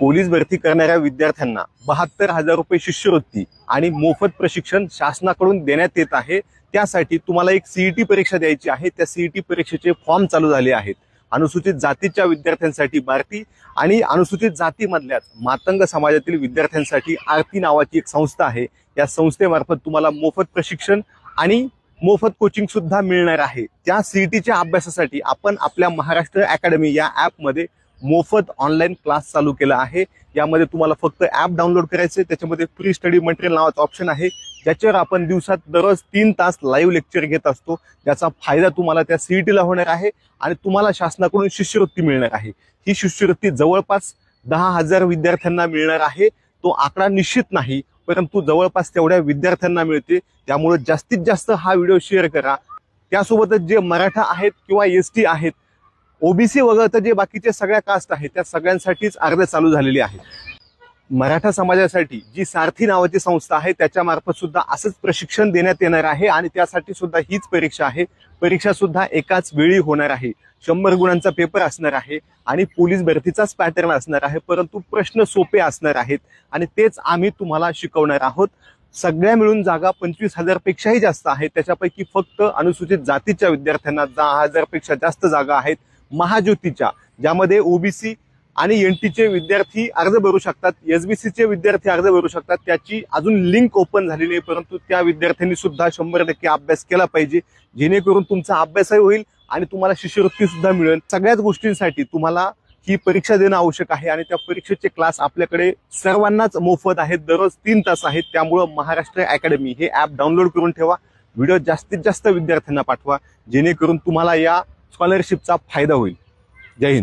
Police भरती करणाऱ्या विद्यार्थ्यांना बहात्तर हजार रुपये शिष्यवृत्ती आणि मोफत प्रशिक्षण शासनाकडून देण्यात येत आहे. त्यासाठी तुम्हाला एक सीईटी परीक्षा द्यायची आहे. त्या सीईटी परीक्षेचे फॉर्म चालू झाले आहेत. अनुसूचित जातीच्या विद्यार्थ्यांसाठी भारती आणि अनुसूचित जातीमधल्याच मातंग समाजातील विद्यार्थ्यांसाठी आरती नावाची एक संस्था आहे. या संस्थेमार्फत तुम्हाला मोफत प्रशिक्षण आणि मोफत कोचिंग सुद्धा मिळणार आहे. त्या सीईटीच्या अभ्यासासाठी आपण आपल्या महाराष्ट्र अकॅडमी या ॲपमध्ये मोफत ऑनलाईन क्लास चालू केला आहे. यामध्ये तुम्हाला फक्त ॲप डाउनलोड करायचे त्याच्यामध्ये फ्री स्टडी मटेरियल नावाचं ऑप्शन आहे. ज्याच्यावर आपण दिवसात दररोज तीन तास लाईव्ह लेक्चर घेत असतो. ज्याचा फायदा तुम्हाला त्या सी ई टीला होणार आहे आणि तुम्हाला शासनाकडून शिष्यवृत्ती मिळणार आहे. ही शिष्यवृत्ती जवळपास दहा हजार विद्यार्थ्यांना मिळणार आहे. तो आकडा निश्चित नाही परंतु जवळपास तेवढ्या विद्यार्थ्यांना मिळते त्यामुळे जास्तीत जास्त हा व्हिडिओ शेअर करा. त्यासोबतच जे मराठा आहेत किंवा एस टी आहेत ओबीसी वगळता जे बाकीचे सगळ्या कास्ट आहेत त्या सगळ्यांसाठीच अर्ज चालू झालेले आहेत. मराठा समाजासाठी जी सारथी नावाची संस्था आहे त्याच्यामार्फत सुद्धा असंच प्रशिक्षण देण्यात येणार आहे आणि त्यासाठी सुद्धा हीच परीक्षा आहे. परीक्षा सुद्धा एकाच वेळी होणार आहे. शंभर गुणांचा पेपर असणार आहे आणि पोलीस भरतीचाच पॅटर्न असणार आहे परंतु प्रश्न सोपे असणार आहेत आणि तेच आम्ही तुम्हाला शिकवणार आहोत. सगळ्या मिळून जागा पंचवीस हजारपेक्षाही जास्त आहेत त्याच्यापैकी फक्त अनुसूचित जातीच्या विद्यार्थ्यांना दहा हजारपेक्षा जास्त जागा आहेत. महाज्योतीच्या ज्यामध्ये ओबीसी आणि एन टीचे विद्यार्थी अर्ज भरू शकतात यस बी सीचे विद्यार्थी अर्ज भरू शकतात त्याची अजून लिंक ओपन झालेली आहे परंतु त्या विद्यार्थ्यांनी सुद्धा शंभर टक्के अभ्यास केला पाहिजे जेणेकरून तुमचा अभ्यासही होईल आणि तुम्हाला शिष्यवृत्ती सुद्धा मिळेल. सगळ्याच गोष्टींसाठी तुम्हाला ही परीक्षा देणं आवश्यक आहे आणि त्या परीक्षेचे क्लास आपल्याकडे सर्वांनाच मोफत आहेत दररोज तीन तास आहेत त्यामुळं महाराष्ट्र अकॅडमी हे ॲप डाउनलोड करून ठेवा व्हिडिओ जास्तीत जास्त विद्यार्थ्यांना पाठवा जेणेकरून तुम्हाला या स्कॉलरशिपचा फायदा होईल. जय हिंद.